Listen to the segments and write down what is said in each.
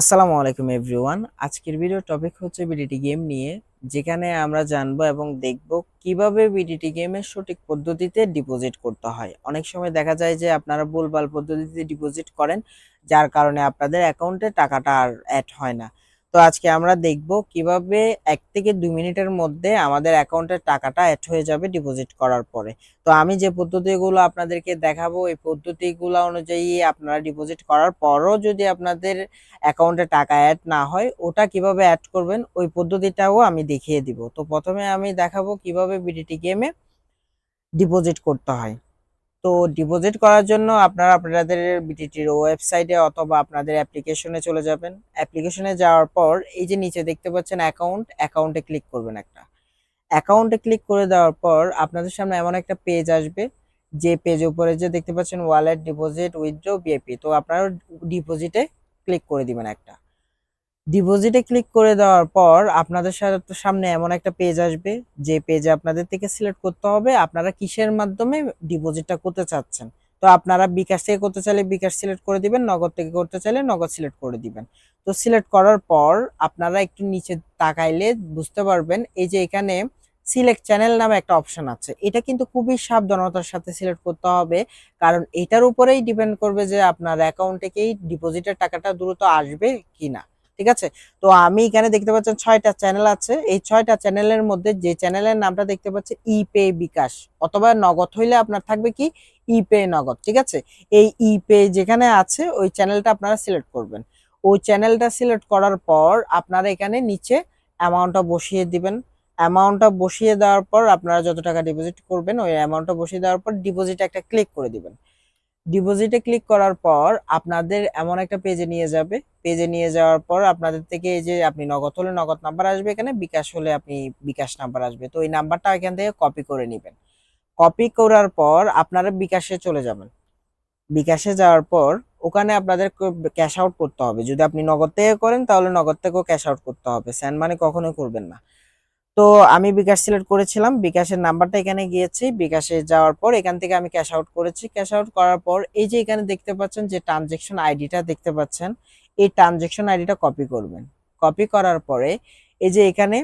আসসালামু আলাইকুম এভরিওয়ান। আজকের ভিডিও টপিক হচ্ছে বিডিটি গেম নিয়ে, যেখানে আমরা জানব এবং দেখব কীভাবে বিডিটি গেমের সঠিক পদ্ধতিতে ডিপোজিট করতে হয়। অনেক সময় দেখা যায় যে আপনারা ভুলভাল পদ্ধতিতে ডিপোজিট করেন, যার কারণে আপনাদের অ্যাকাউন্টে টাকাটা আর অ্যাড হয় না। তো আজকে আমরা দেখব কীভাবে এক থেকে দুই মিনিটের মধ্যে আমাদের অ্যাকাউন্টের টাকাটা অ্যাড হয়ে যাবে ডিপোজিট করার পরে। তো আমি যে পদ্ধতিগুলো আপনাদেরকে দেখাবো, এই পদ্ধতিগুলো অনুযায়ী আপনারা ডিপোজিট করার পরও যদি আপনাদের অ্যাকাউন্টে টাকা অ্যাড না হয়, ওটা কীভাবে অ্যাড করবেন, ওই পদ্ধতিটাও আমি দেখিয়ে দিব। তো প্রথমে আমি দেখাবো কীভাবে বিডিটি গেমে ডিপোজিট করতে হয়। তো ডিপোজিট করার জন্য আপনারা আপনাদের বিটিটির ওয়েবসাইটে অথবা আপনাদের অ্যাপ্লিকেশনে চলে যাবেন। অ্যাপ্লিকেশনে যাওয়ার পর এই যে নিচে দেখতে পাচ্ছেন অ্যাকাউন্ট অ্যাকাউন্টে ক্লিক করবেন একটা। অ্যাকাউন্টে ক্লিক করে দেওয়ার পর আপনাদের সামনে এমন একটা পেজ আসবে, যে পেজ উপরে যে দেখতে পাচ্ছেন ওয়ালেট ডিপোজিট উইথড্র বিএপি তো আপনারা ডিপোজিটে ক্লিক করে দিবেন একটা। ডিপোজিটে ক্লিক করে দেওয়ার পর আপনাদের সাথে সামনে এমন একটা পেজ আসবে, যে পেজে আপনাদের থেকে সিলেক্ট করতে হবে আপনারা কিসের মাধ্যমে ডিপোজিটটা করতে চাচ্ছেন। তো আপনারা বিকাশ থেকে করতে চাইলে বিকাশ সিলেক্ট করে দিবেন, নগদ থেকে করতে চাইলে নগদ সিলেক্ট করে দিবেন। তো সিলেক্ট করার পর আপনারা একটু নিচে তাকাইলে বুঝতে পারবেন, এই যে এখানে সিলেক্ট চ্যানেল নামে একটা অপশন আছে। এটা কিন্তু খুবই সাবধানতার সাথে সিলেক্ট করতে হবে, কারণ এটার উপরেই ডিপেন্ড করবে যে আপনার অ্যাকাউন্টে কি ডিপোজিটের টাকাটা দ্রুত আসবে কিনা। ঠিক আছে? তো আমি এখানে দেখতে পাচ্ছেন ছয়টা চ্যানেল আছে। এই ছয়টা চ্যানেলের মধ্যে যে চ্যানেলের নামটা দেখতে পাচ্ছি ই পে বিকাশ। অথবা নগদ হইলে আপনার থাকবে কি? ই পে নগদ, ঠিক আছে? এই ই পে যেখানে আছে, ওই চ্যানেলটা আপনারা সিলেক্ট করবেন। ওই চ্যানেলটা সিলেক্ট করার পর আপনারা এখানে নিচে অ্যামাউন্টটা বসিয়ে দিবেন। অ্যামাউন্টটা বসিয়ে দেওয়ার পর আপনারা যত টাকা ডিপোজিট করবেন, ওই অ্যামাউন্টটা বসিয়ে দেওয়ার পর ডিপোজিট একটা ক্লিক করে দিবেন। ডিপোজিটে ক্লিক করার পর আপনাদের এমন একটা পেজে নিয়ে যাবে। পেজে নিয়ে যাওয়ার পর আপনাদের থেকে এই যে আপনি নগদ হলে নগদ নাম্বার আসবে এখানে, বিকাশ হলে আপনি বিকাশ নাম্বার আসবে। তো ওই নাম্বারটা এখান থেকে কপি করে নেবেন। কপি করার পর আপনারা বিকাশে চলে যাবেন। বিকাশে যাওয়ার পর ওখানে আপনাদের ক্যাশ আউট করতে হবে। যদি আপনি নগদ থেকে করেন তাহলে নগদ থেকেও ক্যাশ আউট করতে হবে। স্যান্ড মানে কখনোই করবেন না। তো আমি বিকাশ সিলেক্ট করেছিলাম। বিকাশের নাম্বারটা এখানে গিয়েছি। বিকাশে যাওয়ার পর এখান থেকে আমি ক্যাশ আউট করেছি। ক্যাশ আউট করার পর এই যে এখানে দেখতে পাচ্ছেন যে ট্রানজেকশন আইডিটা দেখতে পাচ্ছেন, এই ট্রানজেকশন আইডিটা কপি করবেন। কপি করার পরে এই যে এখানে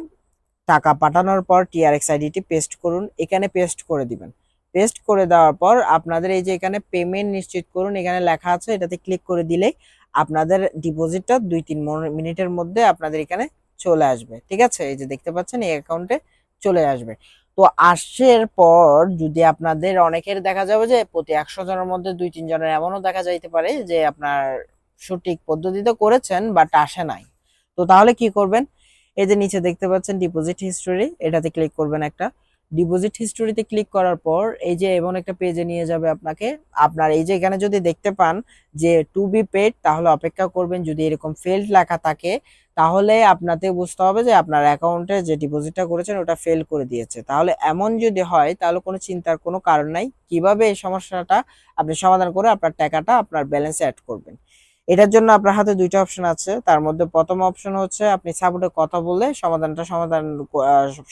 টাকা পাঠানোর পর টিআরএক্স আইডিটি পেস্ট করুন। এখানে পেস্ট করে দিবেন। পেস্ট করে দেওয়ার পর আপনাদের এই যে এখানে পেমেন্ট নিশ্চিত করুন, এখানে লেখা আছে, এটাতে ক্লিক করে দিলে আপনাদের ডিপোজিটটা দুই তিন মিনিটের মধ্যে আপনাদের এখানে চলে আসবে, ঠিক আছে? এই যে দেখতে পাচ্ছেন, এই অ্যাকাউন্টে চলে আসবে। তো আসের পর যদি আপনাদের অনেকের দেখা যাবে যে প্রতি একশো জনের মধ্যে দুই তিন জনের এমনও দেখা যাইতে পারে যে আপনার সঠিক পদ্ধতিতে করেছেন বাট আসে নাই। তো তাহলে কি করবেন? এই যে নিচে দেখতে পাচ্ছেন ডিপোজিট হিস্টোরি এটাতে ক্লিক করবেন একটা। ডিপোজিট হিস্টোরিতে ক্লিক করার পর এই যে এমন একটা পেজে নিয়ে যাবে আপনাকে। আপনার এই যে এখানে যদি দেখতে পান যে টু বি পেড তাহলে অপেক্ষা করবেন যদি এরকম ফেল্ড লেখা থাকে, তাহলে আপনাকে বুঝতে হবে যে আপনার অ্যাকাউন্টে যে ডিপোজিটটা করেছেন ওটা ফেল করে দিয়েছে। তাহলে এমন যদি হয় তাহলে কোনো চিন্তার কোনো কারণ নাই। কীভাবে এই সমস্যাটা আপনি সমাধান করে আপনার টাকাটা আপনার ব্যালেন্সে অ্যাড করবেন। এটার জন্য আপনার হাতে দুইটা অপশন আছে। তার মধ্যে প্রথম অপশন হচ্ছে আপনি সাপোর্টে কথা বলে সমাধানটা সমাধান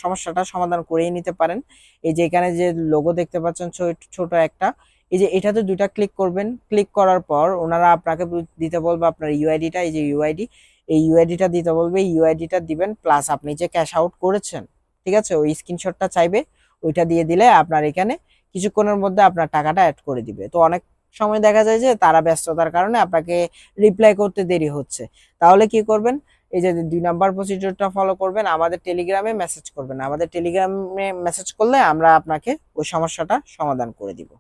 সমস্যাটা সমাধান করেই নিতে পারেন। এই যে এখানে যে লোগো দেখতে পাচ্ছেন ছোট- একটা, এই যে এটাতে দুইটা ক্লিক করবেন। ক্লিক করার পর ওনারা আপনাকে দিতে বলবে আপনার ইউআইডিটা এই যে ইউআইডি এই ইউআইডিটা দিতে বলবে। ইউআইডিটা দিবেন প্লাস আপনি যে ক্যাশ আউট করেছেন, ঠিক আছে? ওই স্ক্রিনশটটা চাইবে, ওইটা দিয়ে দিলে আপনার এখানে কিছুক্ষণের মধ্যে আপনার টাকাটা অ্যাড করে দিবে। তো অনেক সময় দেখা যায় যে তারা ব্যস্ততার কারণে আপনাকে রিপ্লাই করতে দেরি হচ্ছে। তাহলে কি করবেন? এই যে দুই নাম্বার প্রসিডিউরটা ফলো করবেন, আমাদের টেলিগ্রামে মেসেজ করবেন। আমাদের টেলিগ্রামে মেসেজ করলে আমরা আপনাকে ওই সমস্যাটা সমাধান করে দিব।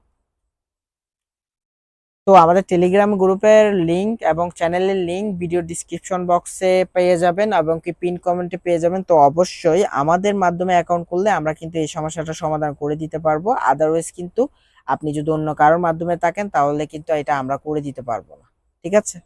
তো আমাদের টেলিগ্রাম গ্রুপের লিংক এবং চ্যানেলের লিংক ভিডিও ডিসক্রিপশন বক্সে পেয়ে যাবেন এবং কি পিন কমেন্টে পেয়ে যাবেন। তো অবশ্যই আমাদের মাধ্যমে অ্যাকাউন্ট করলে আমরা কিন্তু এই সমস্যাটা সমাধান করে দিতে পারব। আদারওয়াইজ কিন্তু আপনি যদি অন্য কারোর মাধ্যমে থাকেন, তাহলে কিন্তু এটা আমরা করে দিতে পারব না। ঠিক আছে?